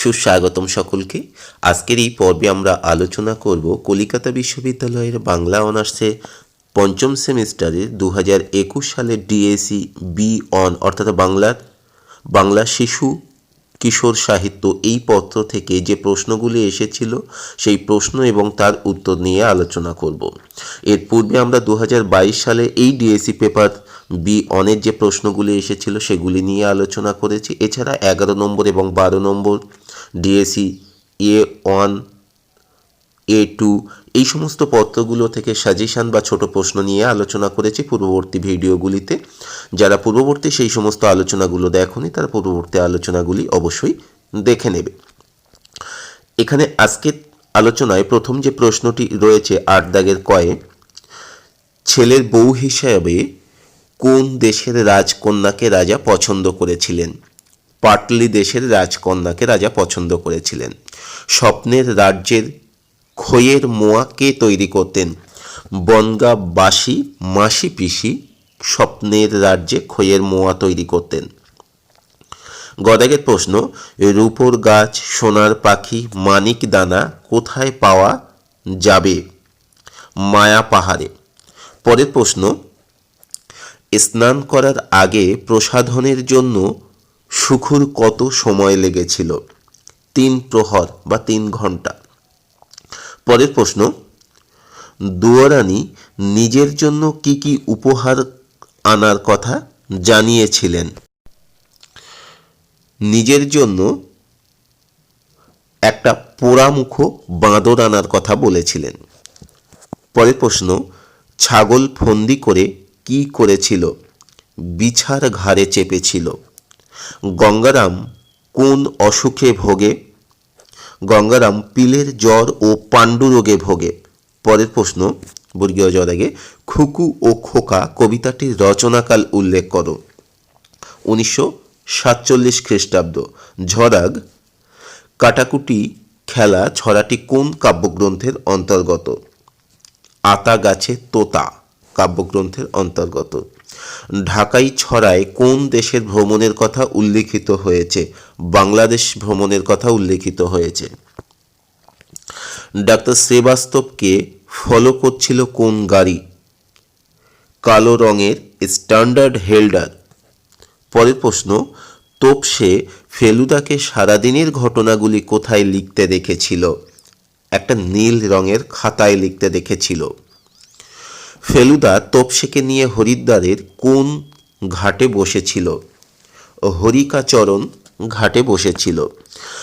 সুস্বাগতম সকলকে। আজকের এই পর্বে আমরা আলোচনা করব কলিকাতা বিশ্ববিদ্যালয়ের বাংলা অনার্সে পঞ্চম সেমিস্টারে দু হাজার একুশ সালের ডিএসি বি অন অর্থাৎ বাংলার, বাংলা শিশু কিশোর সাহিত্য এই পত্র থেকে যে প্রশ্নগুলি এসেছিল, সেই প্রশ্ন এবং তার উত্তর নিয়ে আলোচনা করব। এর পূর্বে আমরা দু হাজার বাইশ সালে এই ডিএসসি পেপার বি অনের যে প্রশ্নগুলি এসেছিল, সেগুলি নিয়ে আলোচনা করেছি। এছাড়া এগারো নম্বর এবং বারো নম্বর DSC A one A two এই সমস্ত পত্রগুলো থেকে সাজেশান বা ছোট প্রশ্ন নিয়ে আলোচনা করেছি পূর্ববর্তী ভিডিওগুলিতে। যারা পূর্ববর্তী সেই সমস্ত আলোচনাগুলো দেখনি, তারা পূর্ববর্তী আলোচনাগুলি অবশ্যই দেখে নেবে। এখানে আজকের আলোচনায় প্রথম যে প্রশ্নটি রয়েছে আট দাগের কয়ে, ছেলের বউ হিসাবে কোন দেশের রাজকন্যাকে রাজা পছন্দ করেছিলেন? পাটলি দেশের রাজকন্যাকে রাজা পছন্দ করেছিলেন। স্বপ্নের রাজ্যের খইয়ের মোয়া কে তৈরি করতেন? বনগা বাসি মাসি পিসি স্বপ্নের রাজ্যে খইয়ের মোয়া তৈরি করতেন। গদাগের প্রশ্ন, রূপোর গাছ, সোনার পাখি, মানিক দানা কোথায় পাওয়া যাবে? মায়া পাহাড়ে। পরের প্রশ্ন, স্নান করার আগে প্রসাধনের জন্য সুখুর কত সময় লেগেছিল? তিন প্রহর বা তিন ঘণ্টা পরের প্রশ্ন, দুয়ারানি নিজের জন্য কি কি উপহার আনার কথা জানিয়েছিলেন? নিজের জন্য একটা পোড়ামুখো বাঁদর আনার কথা বলেছিলেন। পরের প্রশ্ন, ছাগল ফন্দি করে কি করেছিল? বিছার ঘাড়ে চেপেছিল। গঙ্গারাম কোন অসুখে ভোগে? গঙ্গারাম পিলের জ্বর ও পাণ্ডুরোগে ভোগে। পরের প্রশ্ন, বর্গীয় জ্বর আগে, খুকু ও খোকা কবিতাটির রচনাকাল উল্লেখ করো। উনিশশো সাতচল্লিশ খ্রিস্টাব্দ ঝরাগ কাটাকুটি খেলা ছড়াটি কোন কাব্যগ্রন্থের অন্তর্গত? আতা গাছে তোতা, কাব্যগ্রন্থের অন্তর্গত। ঢাকাই ছড়ায় কোন দেশের ভ্রমণের কথা উল্লেখিত হয়েছে? বাংলাদেশ ভ্রমণের কথা উল্লেখিত হয়েছে। ডাক্তার শ্রীবাস্তবকে ফলো করছিল কোন গাড়ি? কালো রঙের স্ট্যান্ডার্ড হেল্ডার। পরের প্রশ্ন, তোপসে ফেলুদাকে সারাদিনের ঘটনাগুলি কোথায় লিখতে দেখেছিল? একটা নীল রঙের খাতায় লিখতে দেখেছিল। ফেলুদা তোপসেকে নিয়ে হরিদ্বারের কোন ঘাটে বসেছিল? হরিকাচরণ ঘাটে বসেছিল।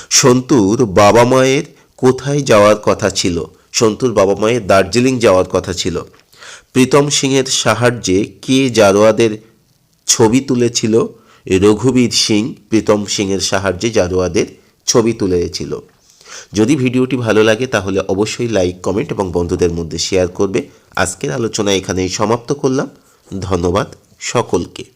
সন্তুর বাবা মায়ের কোথায় যাওয়ার কথা ছিল? সন্তুর বাবা মায়ের দার্জিলিং যাওয়ার কথা ছিল। প্রীতম সিংয়ের সাহায্যে কে জারোয়াদের ছবি তুলেছিল? রঘুবীর সিং প্রীতম সিংয়ের সাহায্যে জারোয়াদের ছবি তুলেছিল। যদি ভিডিওটি ভালো লাগে, তাহলে অবশ্যই লাইক, কমেন্ট এবং বন্ধুদের মধ্যে শেয়ার করবে। আজকের আলোচনা এখানেই সমাপ্ত করলাম। ধন্যবাদ সকলকে।